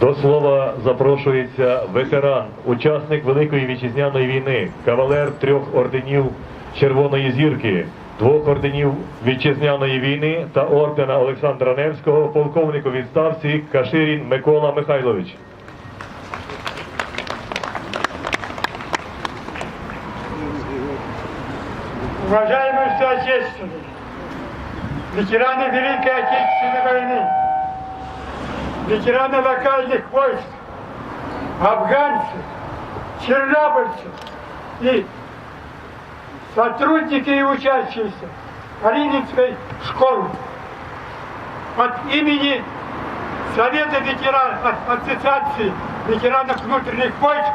До слова запрошується ветеран, учасник Великої вітчизняної війни, кавалер трьох орденів Червоної зірки, двох орденів вітчизняної війни та ордена Олександра Невського, полковник у відставці Каширін Микола Михайлович. Уважаемые соотечественники, ветераны Великой Отечественной войны, ветераны локальных войск, афганцы, чернобыльцы и сотрудники и учащиеся Калининской школы. От имени Совета ветеранов, Ассоциации ветеранов внутренних войск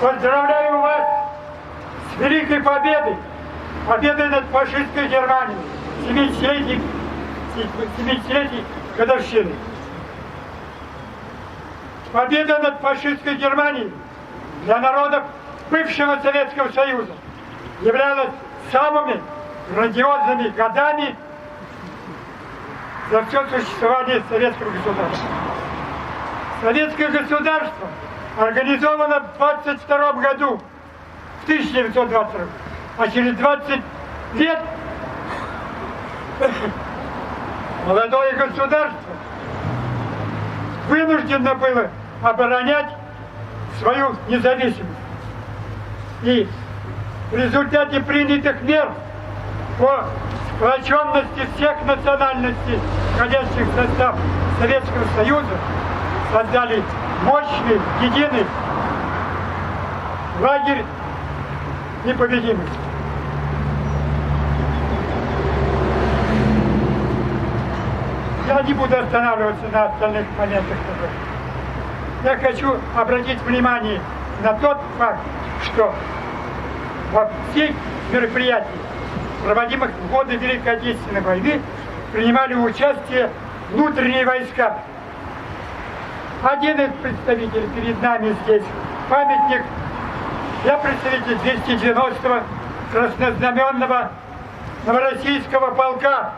поздравляю вас с великой победой, победой над фашистской Германией, 70-летней 70-летней годовщины. Победа над фашистской Германией для народов бывшего Советского Союза являлась самыми грандиозными годами за все существование советского государства. Советское государство организовано в 22 году, в 1922, а через 20 лет молодое государство вынуждено было оборонять свою независимость. И в результате принятых мер по сплоченности всех национальностей, входящих в состав Советского Союза, создали мощный, единый лагерь непобедимости. Я не буду останавливаться на остальных моментах. Я хочу обратить внимание на тот факт, что во всех мероприятиях, проводимых в годы Великой Отечественной войны, принимали участие внутренние войска. Один из представителей перед нами здесь памятник. Я представитель 290-го краснознаменного Новороссийского полка,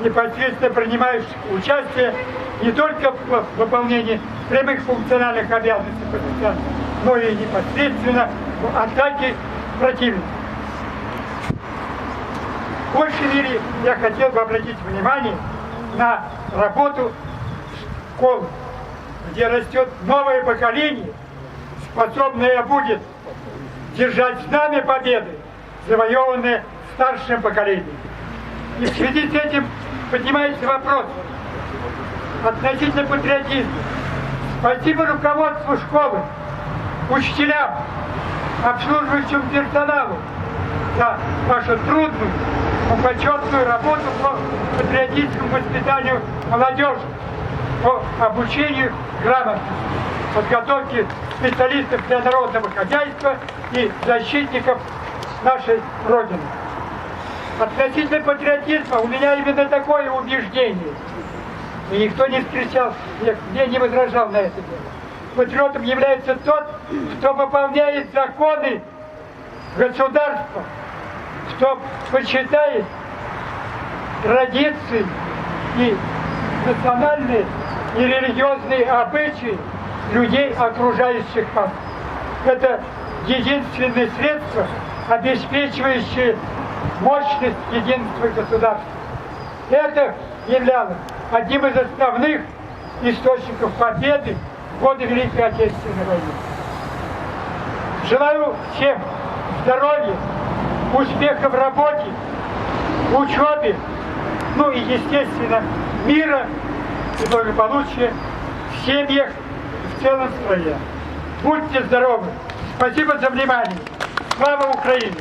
непосредственно принимающих участие не только в выполнении прямых функциональных обязанностей партизан, но и непосредственно в атаке противника. В большей мере я хотел бы обратить внимание на работу школ, где растет новое поколение, способное будет держать знамя победы, завоеванное старшим поколением. И в связи с этим поднимается вопрос относительно патриотизма. Спасибо руководству школы, учителям, обслуживающему персоналу за вашу трудную, но почетную работу по патриотическому воспитанию молодежи, по обучению грамотности, подготовке специалистов для народного хозяйства и защитников нашей Родины. Относительно патриотизма у меня именно такое убеждение. И никто не встречал, мне не возражал на это дело. Патриотом является тот, кто выполняет законы государства, кто почитает традиции и национальные и религиозные обычаи людей, окружающих вас. Это единственное средство, обеспечивающее мощность единства государства. Это являлось одним из основных источников победы в годы Великой Отечественной войны. Желаю всем здоровья, успеха в работе, в учебе, ну и, естественно, мира и благополучия в семьях в целом стране. Будьте здоровы! Спасибо за внимание! Слава Украине!